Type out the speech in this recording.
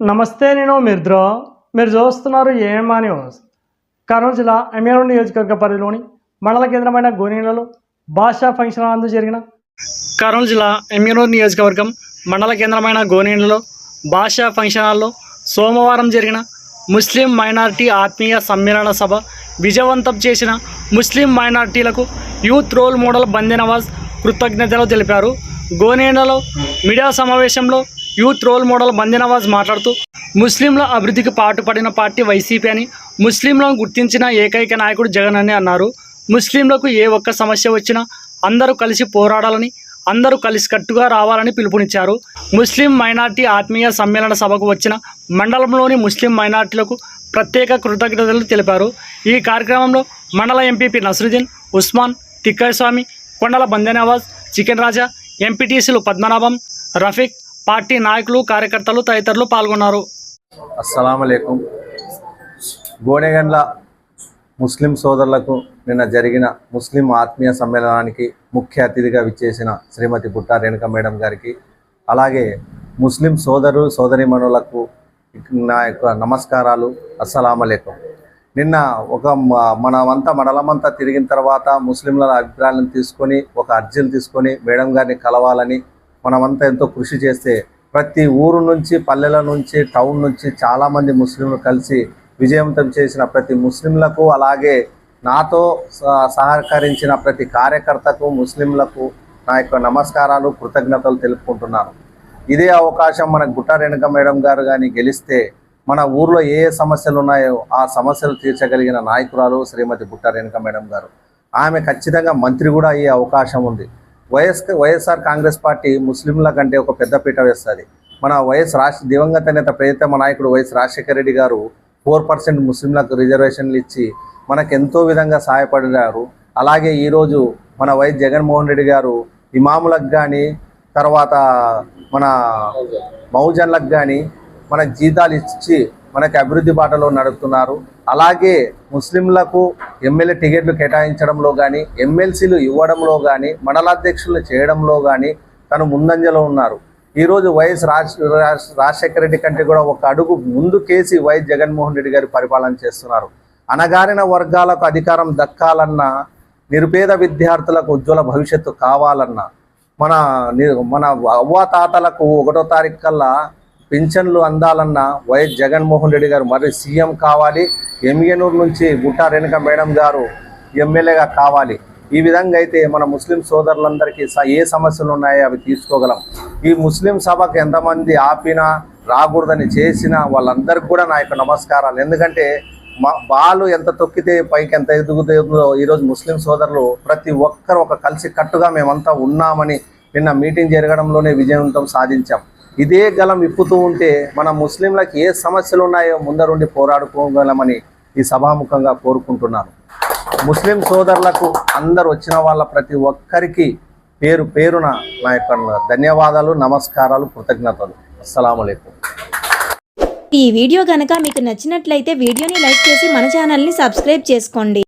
నమస్తే నేను మిర్ద్రో. మీరు చూస్తున్నారు ఏమా న్యూస్. కర్నూలు జిల్లా ఎమ్మెల్యే నియోజకవర్గ పరిధిలోని మండల కేంద్రమైన గోనీలలో భాషా ఫంక్షన్ నందు జరిగిన కర్నూలు జిల్లా ఎమ్మెల్యే నియోజకవర్గం మండల కేంద్రమైన గోనీలలో భాషా ఫంక్షన్ హాల్లో సోమవారం జరిగిన ముస్లిం మైనారిటీ ఆత్మీయ సమ్మేళన సభ విజయవంతం చేసిన ముస్లిం మైనారిటీలకు యూత్ రోల్ మోడల్ బందీ నవాజ్ కృతజ్ఞతలు తెలిపారు. గోనేండలో మీడియా సమావేశంలో యూత్ రోల్ మోడల్ బందీ మాట్లాడుతూ ముస్లింల అభివృద్ధికి పాటుపడిన పార్టీ వైసీపీ అని ముస్లింలను గుర్తించిన ఏకైక నాయకుడు జగన్ అని అన్నారు. ముస్లింలకు ఏ ఒక్క సమస్య వచ్చినా అందరూ కలిసి పోరాడాలని అందరూ కలిసికట్టుగా రావాలని పిలుపునిచ్చారు. ముస్లిం మైనార్టీ ఆత్మీయ సమ్మేళన సభకు వచ్చిన మండలంలోని ముస్లిం మైనార్టీలకు ప్రత్యేక కృతజ్ఞతలు తెలిపారు. ఈ కార్యక్రమంలో మండల ఎంపీపీ నసరుద్దీన్ ఉస్మాన్ తిక్కయ్య కొండల బందెనవాజ్ చికెన్ రాజా ఎంపీటీసీలు పద్మనాభం రఫీక్ పార్టీ నాయకులు కార్యకర్తలు తదితరులు పాల్గొన్నారు. అస్సలం గోనెగండ్ల ముస్లిం సోదరులకు నిన్న జరిగిన ముస్లిం ఆత్మీయ సమ్మేళనానికి ముఖ్య అతిథిగా విచ్చేసిన శ్రీమతి పుట్టా రేణుక మేడం గారికి అలాగే ముస్లిం సోదరు సోదరిమణులకు నా యొక్క నమస్కారాలు. అస్సలం నిన్న ఒక మనమంతా మండలమంతా తిరిగిన తర్వాత ముస్లింల అభిప్రాయాలను తీసుకొని ఒక అర్జీలు తీసుకొని మేడం గారిని కలవాలని మనమంతా ఎంతో కృషి చేస్తే ప్రతి ఊరు నుంచి పల్లెల నుంచి టౌన్ నుంచి చాలామంది ముస్లింలు కలిసి విజయవంతం చేసిన ప్రతి ముస్లింలకు అలాగే నాతో సహకరించిన ప్రతి కార్యకర్తకు ముస్లింలకు నా యొక్క నమస్కారాలు కృతజ్ఞతలు తెలుపుకుంటున్నాను. ఇదే అవకాశం మన గుట్ట రేణుక మేడం గారు కానీ గెలిస్తే మన ఊర్లో ఏ ఏ సమస్యలు ఉన్నాయో ఆ సమస్యలు తీర్చగలిగిన నాయకురాలు శ్రీమతి బుట్ట రేణుక మేడం గారు. ఆమె ఖచ్చితంగా మంత్రి కూడా అయ్యే అవకాశం ఉంది. వైఎస్ వైఎస్ఆర్ కాంగ్రెస్ పార్టీ ముస్లింల కంటే ఒక పెద్దపీట వేస్తుంది. మన వైఎస్ రాష్ట్ర దివంగత నేత ప్రియతమ నాయకుడు వైఎస్ రాజశేఖర రెడ్డి గారు ఫోర్ పర్సెంట్ ముస్లింలకు రిజర్వేషన్లు ఇచ్చి మనకు ఎంతో విధంగా సహాయపడినారు. అలాగే ఈరోజు మన వైఎస్ జగన్మోహన్ రెడ్డి గారు ఇమాములకు కానీ తర్వాత మన మౌజన్లకు కానీ మన జీతాలు ఇచ్చి మనకి అభివృద్ధి బాటలో నడుపుతున్నారు. అలాగే ముస్లింలకు ఎమ్మెల్యే టికెట్లు కేటాయించడంలో కానీ ఎమ్మెల్సీలు ఇవ్వడంలో కానీ మండలాధ్యక్షులు చేయడంలో కానీ తను ముందంజలో ఉన్నారు. ఈరోజు వైఎస్ రాజ్ రాజశేఖర రెడ్డి కంటే కూడా ఒక అడుగు ముందు కేసి వైఎస్ జగన్మోహన్ రెడ్డి గారు పరిపాలన చేస్తున్నారు. అనగారిన వర్గాలకు అధికారం దక్కాలన్నా నిరుపేద విద్యార్థులకు ఉజ్వల భవిష్యత్తు కావాలన్నా మన మన అవ్వాతాతలకు ఒకటో తారీఖు కల్లా పింఛన్లు అందాలన్నా వైఎస్ జగన్మోహన్ రెడ్డి గారు మరి సీఎం కావాలి ఎమ్మిగనూరు నుంచి గుట్టా రేణుక మేడం గారు ఎమ్మెల్యేగా కావాలి. ఈ విధంగా అయితే మన ముస్లిం సోదరులందరికీ ఏ సమస్యలు ఉన్నాయో అవి తీసుకోగలం. ఈ ముస్లిం సభకు ఎంతమంది ఆపినా రాకూడదని చేసినా వాళ్ళందరికీ కూడా నా యొక్క నమస్కారాలు. ఎందుకంటే మా వాళ్ళు ఎంత తొక్కితే పైకి ఎంత ఎదుగుతుందో ఈరోజు ముస్లిం సోదరులు ప్రతి ఒక్కరు ఒక కలిసి కట్టుగా మేమంతా ఉన్నామని నిన్న మీటింగ్ జరగడంలోనే విజయవంతం సాధించాం. ఇదే గలం విప్పుతూ ఉంటే మన ముస్లింలకు ఏ సమస్యలు ఉన్నాయో ముందరుండి పోరాడుకోగలమని ఈ సభాముఖంగా కోరుకుంటున్నాను. ముస్లిం సోదరులకు అందరు వచ్చిన వాళ్ళ ప్రతి ఒక్కరికి పేరు పేరున నా యొక్క ధన్యవాదాలు నమస్కారాలు కృతజ్ఞతలు. అస్సలంకం ఈ వీడియో గనక మీకు నచ్చినట్లయితే వీడియోని లైక్ చేసి మన ఛానల్ని సబ్స్క్రైబ్ చేసుకోండి.